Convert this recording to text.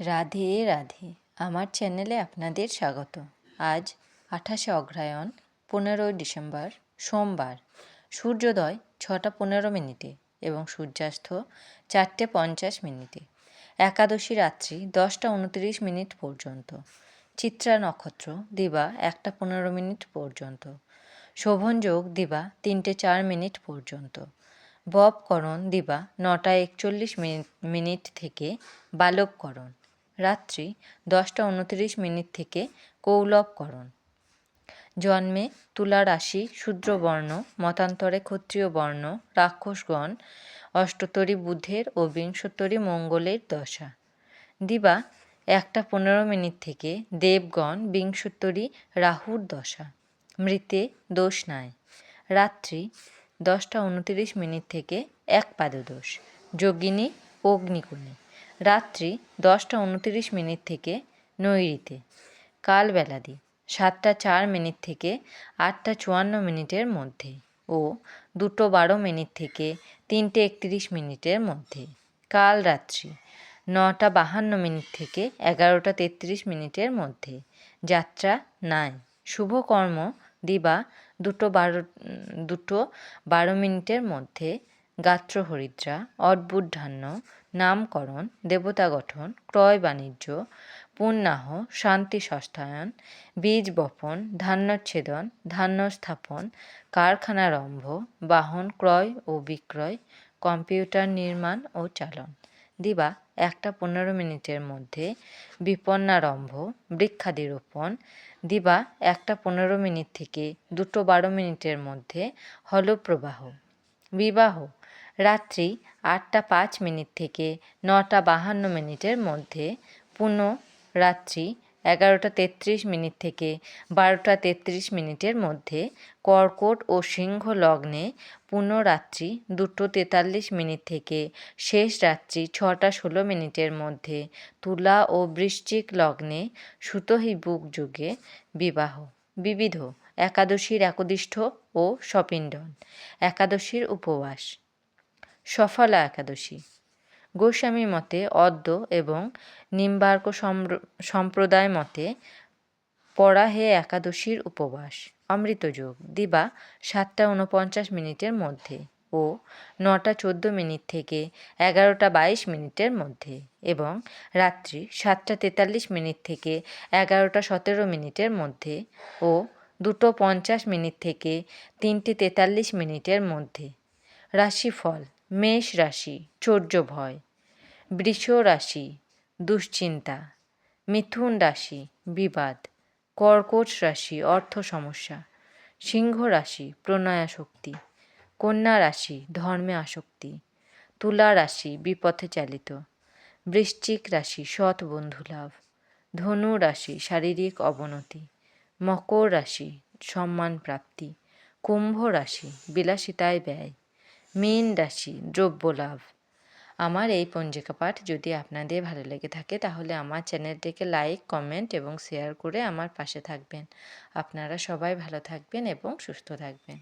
রাধে রাধে। আমার চ্যানেলে আপনাদের স্বাগত। আজ আঠাশে অগ্রহায়ণ, পনেরোই ডিসেম্বর, সোমবার। সূর্যোদয় ছটা পনেরো মিনিটে এবং সূর্যাস্ত চারটে পঞ্চাশ মিনিটে। একাদশী রাত্রি দশটা উনত্রিশ মিনিট পর্যন্ত। চিত্রা নক্ষত্র দিবা একটা পনেরো মিনিট পর্যন্ত। শোভন যোগ দিবা তিনটে চার মিনিট পর্যন্ত। ববকরণ দিবা নটা একচল্লিশ মিনিট থেকে বালবকরণ। রাত্রি দশটা উনত্রিশ মিনিট থেকে কৌলবকরণ জন্মে তুলা রাশি শূদ্রবর্ণ, মতান্তরে ক্ষত্রিয় বর্ণ, রাক্ষসগণ, অষ্টতরী বুধের ও বিংশোত্তরী মঙ্গলের দশা। দিবা একটা পনেরো মিনিট থেকে দেবগণ বিংশোত্তরী রাহুর দশা। মৃতে দোষ নাই। রাত্রি দশটা উনত্রিশ মিনিট থেকে এক পাদদোষ। যোগিনী অগ্নিকোণে রাত্রি দশটা উনত্রিশ মিনিট থেকে নৈরিতে কাল বেলাদি সাতটা চার মিনিট থেকে আটটা চুয়ান্ন মিনিটের মধ্যে ও দুটো বারো মিনিট থেকে তিনটে একত্রিশ মিনিটের মধ্যে কাল রাত্রি নটা বাহান্ন মিনিট থেকে এগারোটা তেত্রিশ মিনিটের মধ্যে, যাত্রা নাই। শুভকর্ম দিবা দুটো বারো দুটো বারো মিনিটের মধ্যে গাত্র হরিদ্রা নামকরণ দেবতা গঠন ক্রয় বাণিজ্য পুণ্যাহ শান্তি সস্তায়ন বীজ বপন ধান্যচ্ছেদন ধান্য স্থাপন কারখানারম্ভ বাহন ক্রয় ও বিক্রয়, কম্পিউটার নির্মাণ ও চালন। দিবা, একটা পনেরো মিনিটের মধ্যে বিপন্নারম্ভ বৃক্ষাদি রোপণ দিবা, একটা পনেরো মিনিট থেকে দুটো বারো মিনিটের মধ্যে হলপ্রবাহ। বিবাহ রাত্রি আটটা পাঁচ মিনিট থেকে নটা বাহান্ন মিনিটের মধ্যে। পুনঃ রাত্রি এগারোটা তেত্রিশ মিনিট থেকে বারোটা তেত্রিশ মিনিটের মধ্যে কর্কট ও সিংহ লগ্নে পুনরাত্রি দুটো তেতাল্লিশ মিনিট থেকে শেষ রাত্রি ছটা ষোলো মিনিটের মধ্যে তুলা ও বৃশ্চিক লগ্নে সুতহিবুক যুগে বিবাহ। বিবিধ একাদশীর একদিষ্ঠ ও সপিণ্ডন। একাদশীর উপবাস। সফলা একাদশী। গোস্বামী মতে অদ্য এবং নিম্বার্ক সম্প্রদায় মতে পড়া হে একাদশীর উপবাস। অমৃতযোগ দিবা সাতটা উনপঞ্চাশ মিনিটের মধ্যে ও নটা চোদ্দ মিনিট থেকে এগারোটা বাইশ মিনিটের মধ্যে এবং রাত্রি সাতটা তেতাল্লিশ মিনিট থেকে এগারোটা সতেরো মিনিটের মধ্যে ও দুটো পঞ্চাশ মিনিট থেকে তিনটে তেতাল্লিশ মিনিটের মধ্যে। রাশিফল মেষ রাশি, চৌর্য ভয়। বৃষ রাশি, দুশ্চিন্তা। মিথুন রাশি, বিবাদ। কর্কট রাশি, অর্থ সমস্যা। সিংহ রাশি প্রণয়াশক্তি কন্যা রাশি, ধর্মে আসক্তি। তুলা রাশি, বিপথে চালিত। বৃশ্চিক রাশি, সৎ বন্ধু লাভ। ধনু রাশি, শারীরিক অবনতি। মকর রাশি, সম্মান প্রাপ্তি। কুম্ভ রাশি, বিলাসিতায় ব্যয়। মীন রাশি, দ্রব্য লাভ। আমার এই পঞ্জিকা পাঠ যদি আপনাদের ভালো লেগে থাকে, তাহলে আমার চ্যানেলটিকে লাইক, কমেন্ট এবং শেয়ার করে আমার পাশে থাকবেন। আপনারা সবাই ভালো থাকবেন এবং সুস্থ থাকবেন।